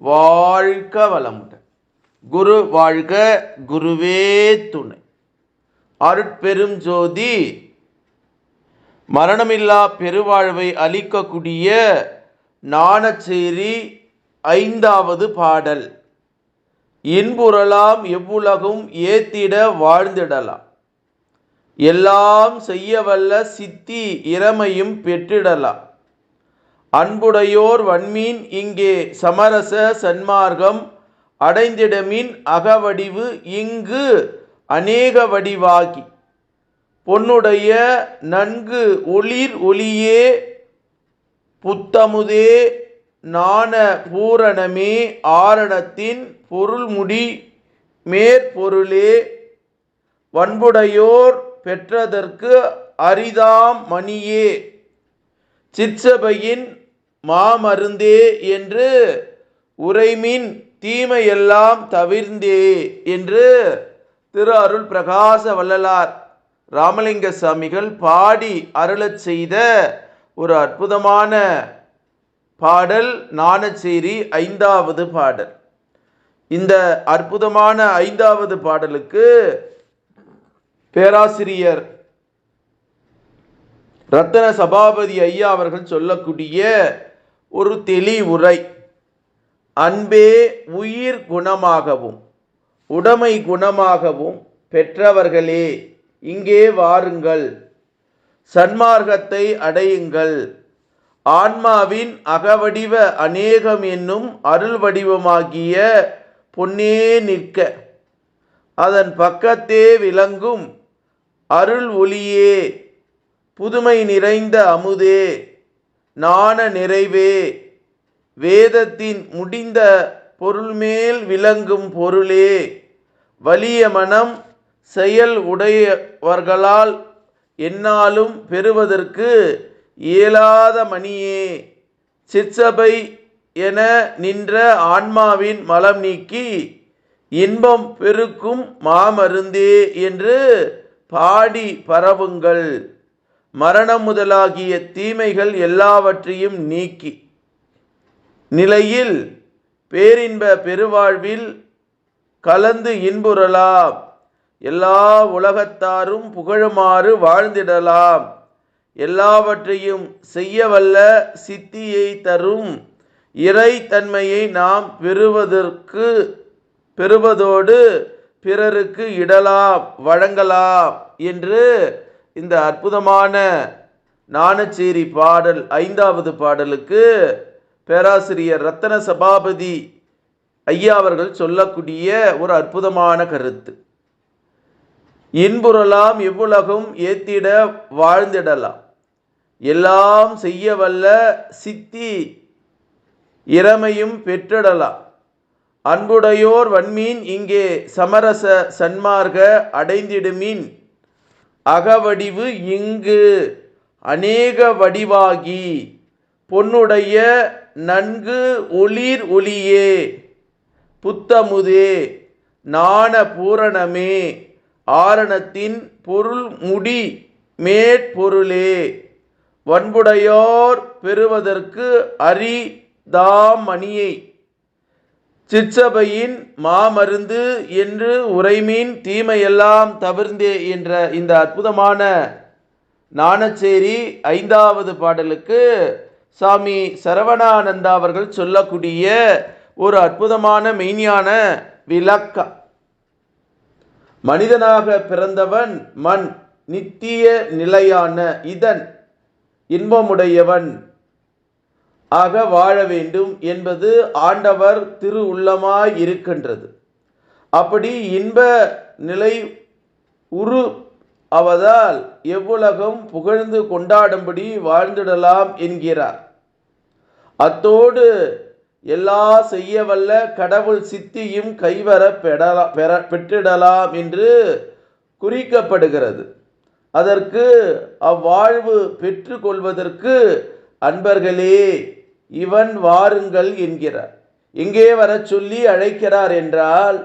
வாழ்க வளமுடன். குரு வாழ்க குருவே துணை. அருட்பெரும் ஜோதி மரணமில்லா பெருவாழ்வை அளிக்கக்கூடிய நாணச்சேரி ஐந்தாவது பாடல். இன்புறலாம் எவ்வுலகும் ஏத்திட வாழ்ந்திடலாம். எல்லாம் செய்ய வல்ல சித்தி இறமையும் பெற்றிடலாம். அன்புடையோர் வன்மீன் இங்கே சமரச சன்மார்க்கம் அடைந்திடமின் அகவடிவு இங்கு அநேக வடிவாகி. பொன்னுடைய நன்கு ஒளிர் ஒளியே புத்தமுதே நாண பூரணமே ஆரணத்தின் பொருள்முடி மேற்பொருளே. வன்புடையோர் பெற்றதற்கு அரிதாம் மணியே. சிற்சபையின் மாமருந்தே என்று உரைமின் தீமையெல்லாம் தவிர்ந்தே என்று திரு அருள் பிரகாச வள்ளலார் ராமலிங்க சாமிகள் பாடி அருளச் செய்த ஒரு அற்புதமான பாடல் நாணச்சேரி ஐந்தாவது பாடல். இந்த அற்புதமான ஐந்தாவது பாடலுக்கு பேராசிரியர் ரத்தன சபாபதி ஐயா அவர்கள் சொல்லக்கூடிய ஒரு தெளிவுரை. அன்பே உயிர் குணமாகவும் உடைமை குணமாகவும் பெற்றவர்களே இங்கே வாருங்கள். சன்மார்க்கத்தை அடையுங்கள். ஆன்மாவின் அகவடிவ அநேகம் என்னும் அருள் வடிவமாகிய பொன்னே நிற்க. அதன் பக்கத்தே விளங்கும் அருள் ஒளியே புதுமை நிறைந்த அமுதே. நாண நிறைவே. வேதத்தின் முடிந்த பொருள்மேல் விளங்கும் பொருளே. வலிய மனம் செயல் உடையவர்களால் என்னாலும் பெறுவதற்கு இயலாத மணியே. சிற்சபை என நின்ற ஆன்மாவின் மலம் நீக்கி இன்பம் பெருக்கும் மாமருந்தே என்று பாடி பரவுங்கள். மரணம் முதலாகிய தீமைகள் எல்லாவற்றையும் நீக்கி. நிலையில் பேரின்ப பெருவாழ்வில் கலந்து இன்புறலாம். எல்லா உலகத்தாரும் புகழுமாறு வாழ்ந்திடலாம். எல்லாவற்றையும் செய்யவல்ல சித்தியை தரும் இறைத்தன்மையை நாம் பெறுவதற்கு பெறுவதோடு பிறருக்கு இடலாம் வழங்கலாம் என்று இந்த அற்புதமான நாணச்சேரி பாடல் ஐந்தாவது பாடலுக்கு பேராசிரியர் ரத்தன சபாபதி ஐயா அவர்கள் சொல்லக்கூடிய ஒரு அற்புதமான கருத்து. இன்புறலாம் இவ்வுலகும் ஏத்திட வாழ்ந்திடலாம். எல்லாம் செய்ய வல்ல சித்தி இறமையும் பெற்றிடலாம். அன்புடையோர் வன்மீன் இங்கே சமரச சன்மார்க அடைந்திடுமீன். அகவடிவு இங்கு அநேக வடிவாகி பொன்னுடைய நன்கு ஒளிர் ஒளியே புத்தமுதே நாண பூரணமே ஆரணத்தின் பொருள் முடி மேற்பொருளே வன்புடையோர் பெறுவதற்கு அரிதாமணியை சிற்சபையின் மாமருந்து என்று உரைமீன் தீமையெல்லாம் தவிர்ந்தே என்ற இந்த அற்புதமான நாணச்சேரி ஐந்தாவது பாடலுக்கு சாமி சரவணானந்தா அவர்கள் சொல்லக்கூடிய ஒரு அற்புதமான மெய்ஞான விளக்கம் மனிதனாக பிறந்தவன் மண் நித்திய நிலையான இதன் இன்பமுடையவன் ஆக வாழ வேண்டும் என்பது ஆண்டவர் திரு உள்ளமாய் இருக்கின்றது. அப்படி இன்ப நிலை உரு அவதால் எவ்வுலகம் புகழ்ந்து கொண்டாடும்படி வாழ்ந்திடலாம் என்கிறார். அத்தோடு எல்லா செய்ய வல்ல கடவுள் சித்தியும் கைவர பெறலா பெற பெற்றிடலாம் என்று குறிக்கப்படுகிறது. அதற்கு அவ்வாழ்வு பெற்றுக்கொள்வதற்கு அன்பர்களே இவன் வாருங்கள் என்கிறார். எங்கே வரச் சொல்லி அழைக்கிறார் என்றால்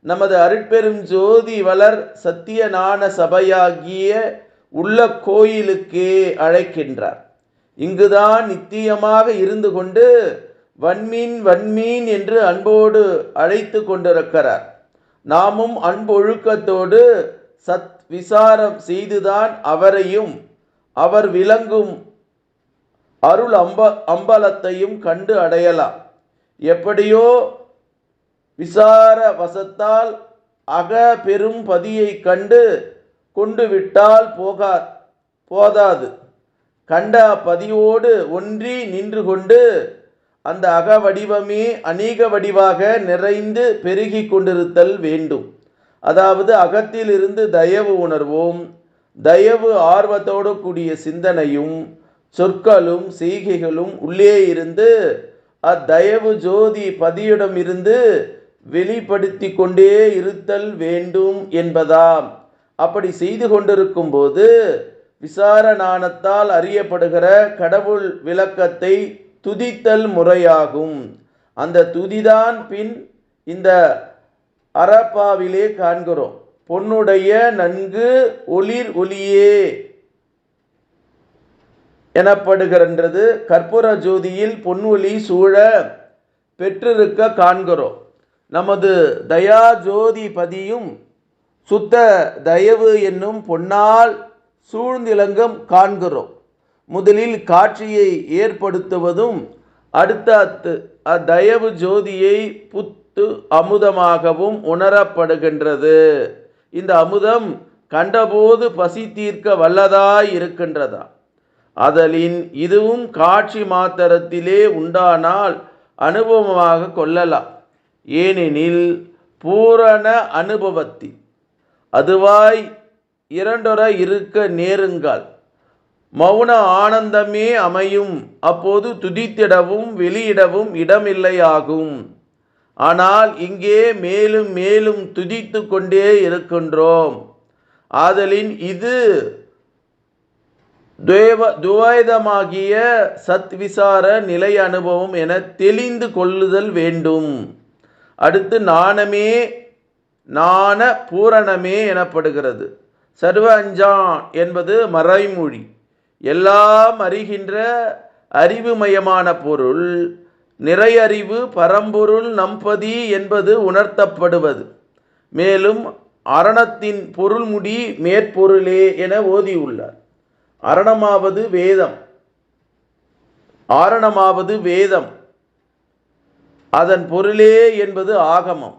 நமது அருட்பெரும் ஜோதி வளர் சத்தியநான சபையாகிய உள்ள கோயிலுக்கே அழைக்கின்றார். இங்குதான் நித்தியமாக இருந்து கொண்டு வன்மீன் வன்மீன் என்று அன்போடு அழைத்து கொண்டிருக்கிறார். நாமும் அன்பொழுக்கத்தோடு சத் விசாரம் செய்துதான் அவரையும் அவர் விளங்கும் அருள் அம்ப அம்பலத்தையும் கண்டு அடையலாம் எப்படியோ விசார வசத்தால் அக பெரும் பதியை கண்டு கொண்டு விட்டால் போகா போதாது. கண்ட பதியோடு ஒன்றி நின்று கொண்டு அந்த அக வடிவமே அநேக வடிவாக நிறைந்து பெருகி கொண்டிருத்தல் வேண்டும். அதாவது அகத்திலிருந்து தயவு உணர்வோம். தயவு ஆர்வத்தோடு கூடிய சிந்தனையும் சொற்களும் செய்கைகளும் உள்ளே இருந்து அத்தயவு ஜோதி பதியிடம் இருந்து வெளிப்படுத்தி கொண்டே இருத்தல் வேண்டும் என்பதாம். அப்படி செய்து கொண்டிருக்கும் போது விசாரணானத்தால் அறியப்படுகிற கடவுள் விளக்கத்தை துதித்தல் முறையாகும். அந்த துதிதான் பின் இந்த அரப்பாவிலே காண்கிறோம். பொன்னுடைய நன்கு ஒளிர் ஒளியே எனப்படுகின்றது கற்பூர ஜோதியில் பொன்வொலி சூழ பெற்றிருக்க காண்கிறோம். நமது தயா ஜோதி பதியும் சுத்த தயவு என்னும் பொன்னால் சூழ்ந்திலங்கம் காண்கிறோம். முதலில் காட்சியை ஏற்படுத்துவதும் அடுத்த அத்து அத்தயவு ஜோதியை புத்து அமுதமாகவும் உணரப்படுகின்றது. இந்த அமுதம் கண்டபோது பசி தீர்க்க வல்லதாய் இருக்கின்றதா அதலின் இதுவும் காட்சி மாத்திரத்திலே உண்டானால் அனுபவமாக கொள்ளலாம். ஏனெனில் பூரண அனுபவத்தி அதுவாய் இரண்டொர இருக்க நேருங்கள். மௌன ஆனந்தமே அமையும். அப்போது துதித்திடவும் வெளியிடவும் இடமில்லையாகும். ஆனால் இங்கே மேலும் மேலும் துதித்து கொண்டே இருக்கின்றோம். ஆதலின் இது துவேவ துவைதமாகிய சத் விசார நிலை அனுபவம் என தெளிந்து கொள்ளுதல் வேண்டும். அடுத்து நாணமே நாண பூரணமே எனப்படுகிறது. சர்வ அஞ்சான் என்பது மறைமொழி. எல்லாம் அறிகின்ற அறிவுமயமான பொருள். நிறையறிவு பரம்பொருள் நம்பதி என்பது உணர்த்தப்படுவது. மேலும் அரணத்தின் பொருள்முடி மேற்பொருளே என ஓதியுள்ளார். அரணமாவது வேதம். ஆரணமாவது வேதம். அதன் பொருளே என்பது ஆகமம்.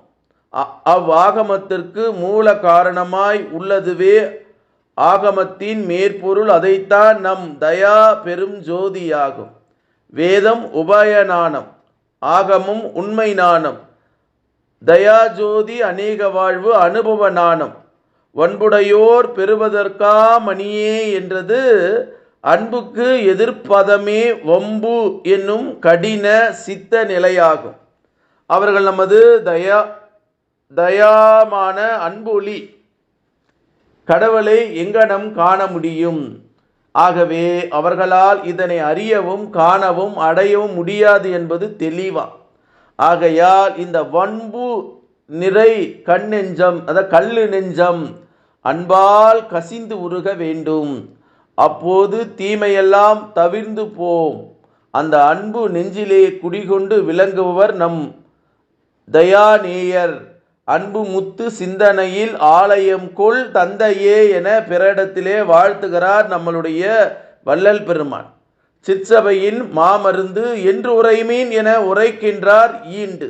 அ- அவ்வாகமத்திற்கு மூல காரணமாய் உள்ளதுவே ஆகமத்தின் மேற்பொருள் அதைத்தான் நம் தயா பெரும் ஜோதியாகும். வேதம் உபயநாணம் ஆகமும் உண்மை நாணம் தயாஜோதி அநேக வாழ்வு அனுபவ நாணம் வன்புடையோர் பெறுவதற்கா மணியே என்றது அன்புக்கு எதிர்ப்பதமே வம்பு என்னும் கடின சித்த நிலையாகும். அவர்கள் நமது தயா தயாமான அன்பொளி கடவுளை எங்கனம் காண முடியும்? ஆகவே அவர்களால் இதனை அறியவும் காணவும் அடையவும் முடியாது என்பது தெளிவா. ஆகையால் இந்த வன்பு நிறை கண் நெஞ்சம் அதாவது கல்லு நெஞ்சம் அன்பால் கசிந்து உருக வேண்டும். அப்போது தீமையெல்லாம் தவிர்ந்து போம் அந்த அன்பு நெஞ்சிலே குடிகொண்டு விளங்குபவர் நம் தயாநேயர். அன்பு முத்து சிந்தனையில் ஆலயம் கொள் தந்தையே என பிறடத்திலே வாழ்த்துகிறார் நம்மளுடைய வள்ளல் பெருமான். சிற்சபையின் மாமருந்து என்று உரைமீன் என உரைக்கின்றார் ஈண்டு.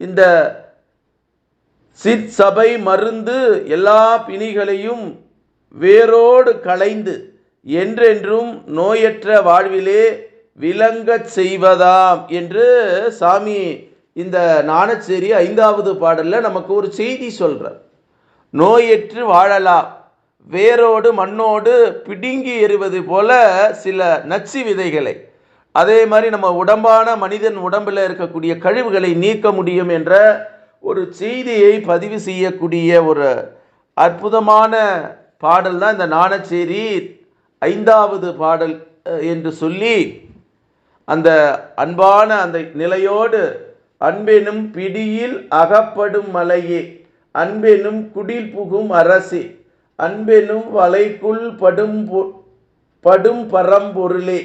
இந்த சிற்சபை மருந்து எல்லா பிணிகளையும் வேரோடு களைந்து என்றென்றும் நோயற்ற வாழ்விலே விளங்கச் செய்வதாம் என்று சாமி இந்த நாணச்சேரி ஐந்தாவது பாடலில் நமக்கு ஒரு செய்தி சொல்கிறார் நோயற்று வாழலாம் வேரோடு மண்ணோடு பிடுங்கி எறிவது போல சில நச்சு விதைகளை அதே மாதிரி நம்ம உடம்பான மனிதன் உடம்பில் இருக்கக்கூடிய கழிவுகளை நீக்க முடியும் என்ற ஒரு செய்தியை பதிவு செய்யக்கூடிய ஒரு அற்புதமான பாடல் தான் இந்த நாணச்சேரி ஐந்தாவது பாடல் என்று சொல்லி அந்த அன்பான அந்த நிலையோடு அன்பெனும் பிடியில் அகப்படும் மலையே அன்பெனும் குடில் புகும் அரசே அன்பெனும் வலைக்குள் படும் பொ- படும் பரம்பொருளே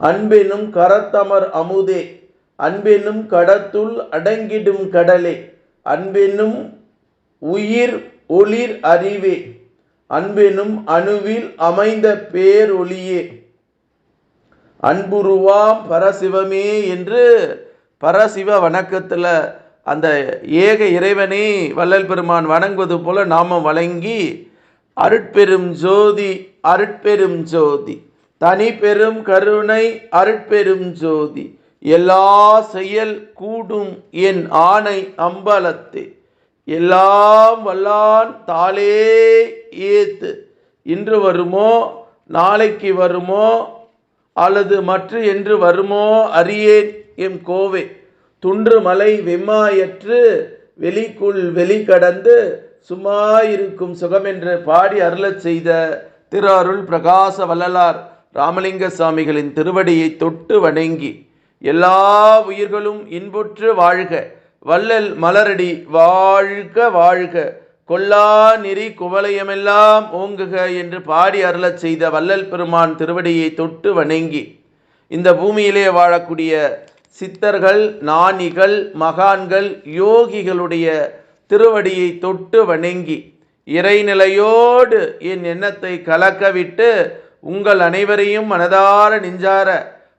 அன்பெனும் கரத்தமர் அமுதே அன்பெனும் கடத்துள் அடங்கிடும் கடலே. அன்பெனும் உயிர் ஒளிர் அறிவே. அன்பெனும் அணுவில் அமைந்த பேரொளியே. அன்புருவாம் பரசிவமே என்று பரசிவ வணக்கத்தில் அந்த ஏக இறைவனை வள்ளல் பெருமான் வணங்குவது போல நாமம் வழங்கி அருட்பெரும் ஜோதி அருட்பெரும் ஜோதி. தனி பெரும் கருணை அருட்பெரும் ஜோதி. எல்லா செயல் கூடும் என் ஆணை அம்பலத்தே. எல்லாம் வல்லான் தாளே ஏத்து. இன்று வருமோ நாளைக்கு வருமோ அல்லது மற்ற என்று வருமோ அறியேன் எம் கோவே. துன்று மலை வெம்மாயற்று வெளிக்குள் வெளி கடந்து சும்மா இருக்கும் சுகம் என்று பாடி அருளச் செய்த திரு அருள் பிரகாச வள்ளலார் ராமலிங்க சுவாமிகளின் திருவடியை தொட்டு வணங்கி எல்லா உயிர்களும் இன்புற்று வாழ்க. வள்ளல் மலரடி வாழ்க வாழ்க. கொல்லா நெறி குவலயமெல்லாம் ஓங்குக என்று பாடி அருளச் செய்த வள்ளல் பெருமான் திருவடியை தொட்டு வணங்கி இந்த பூமியிலே வாழக்கூடிய சித்தர்கள் நாணிகள் மகான்கள் யோகிகளுடைய திருவடியை தொட்டு வணங்கி இறைநிலையோடு என் எண்ணத்தை கலக்கவிட்டு உங்கள் அனைவரையும் மனதார நெஞ்சார